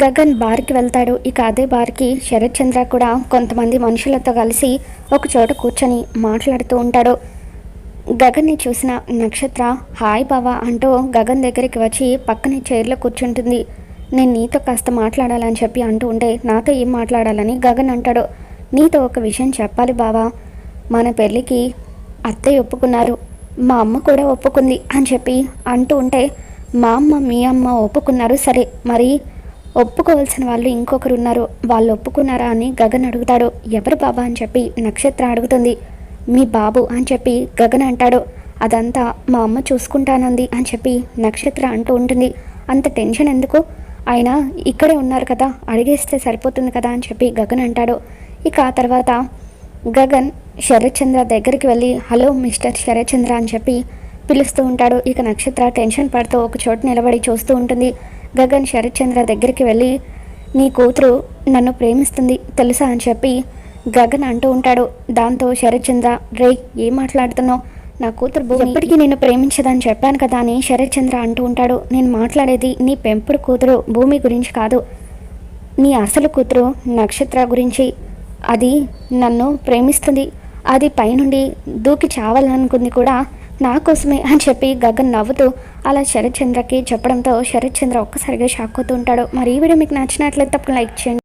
గగన్ బార్కి వెళ్తాడు. ఇక అదే బార్కి శరత్ చంద్ర కూడా కొంతమంది మనుషులతో కలిసి ఒక చోట కూర్చొని మాట్లాడుతూ ఉంటాడు. గగన్ని చూసిన నక్షత్ర హాయ్ బావా అంటూ గగన్ దగ్గరికి వచ్చి పక్కనే చైర్లో కూర్చుంటుంది. నేను నీతో కాస్త మాట్లాడాలని చెప్పి అంటూ ఉంటే నాతో ఏం మాట్లాడాలని? గగన్ అంటాడు. నీతో ఒక విషయం చెప్పాలి బావా. మన పెళ్ళికి అత్తయ్య ఒప్పుకున్నారు. మా అమ్మ కూడా ఒప్పుకుంది అని చెప్పి అంటూ ఉంటే మా అమ్మ మీ అమ్మ ఒప్పుకున్నారు సరే. మరి ఒప్పుకోవాల్సిన వాళ్ళు ఇంకొకరు ఉన్నారు వాళ్ళు ఒప్పుకున్నారా అని గగన్ అడుగుతాడు. ఎవరు బాబా అని చెప్పి నక్షత్ర అడుగుతుంది. మీ బాబు అని చెప్పి గగన్ అంటాడు. అదంతా మా అమ్మ చూసుకుంటానంది అని చెప్పి నక్షత్ర అంటూ ఉంటుంది. అంత టెన్షన్ ఎందుకు? ఆయన ఇక్కడే ఉన్నారు కదా అడిగేస్తే సరిపోతుంది కదా అని చెప్పి గగన్ అంటాడు. ఇక ఆ తర్వాత గగన్ శరత్చంద్ర దగ్గరికి వెళ్ళి హలో మిస్టర్ శరత్చంద్ర అని చెప్పి పిలుస్తూ ఉంటాడు. ఇక నక్షత్ర టెన్షన్ పడుతూ ఒక చోట నిలబడి చూస్తూ ఉంటుంది. గగన్ శరత్చంద్ర దగ్గరికి వెళ్ళి నీ కూతురు నన్ను ప్రేమిస్తుంది తెలుసా? అని చెప్పి గగన్ అంటూ ఉంటాడు. దాంతో శరత్చంద్ర రే ఏం మాట్లాడుతున్నావు? నా కూతురు భూమి ఇప్పటికీ నేను ప్రేమించదని చెప్పాను కదా అని శరత్చంద్ర అంటూ ఉంటాడు. నేను మాట్లాడేది నీ పెంపుడు కూతురు భూమి గురించి కాదు. నీ అసలు కూతురు నక్షత్ర గురించి. అది నన్ను ప్రేమిస్తుంది. అది పైనుండి దూకి చావాలనుకుంది కూడా నా కోసమే అని చెప్పి గగన్ నవ్వుతూ అలా శరత్ చంద్రకి చెప్పడంతో శరత్ చంద్ర ఒక్కసారిగా షాక్ అవుతూ ఉంటాడు. మరి ఈ వీడియో మీకు నచ్చినట్లయితే తప్పకుండా లైక్ చేయండి.